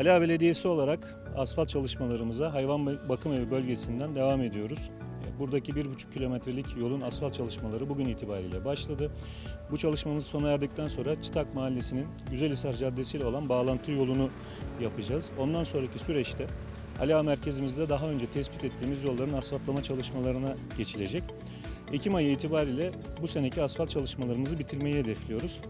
Ala Belediyesi olarak asfalt çalışmalarımıza hayvan bakım evi bölgesinden devam ediyoruz. Ee, buradaki 1,5 kilometrelik yolun asfalt çalışmaları bugün itibariyle başladı. Bu çalışmamız sona erdikten sonra Çıtak Mahallesi'nin Güzelhisar Caddesi ile olan bağlantı yolunu yapacağız. Ondan sonraki süreçte Ala merkezimizde daha önce tespit ettiğimiz yolların asfaltlama çalışmalarına geçilecek. Ekim ayı itibariyle bu seneki asfalt çalışmalarımızı bitirmeyi hedefliyoruz.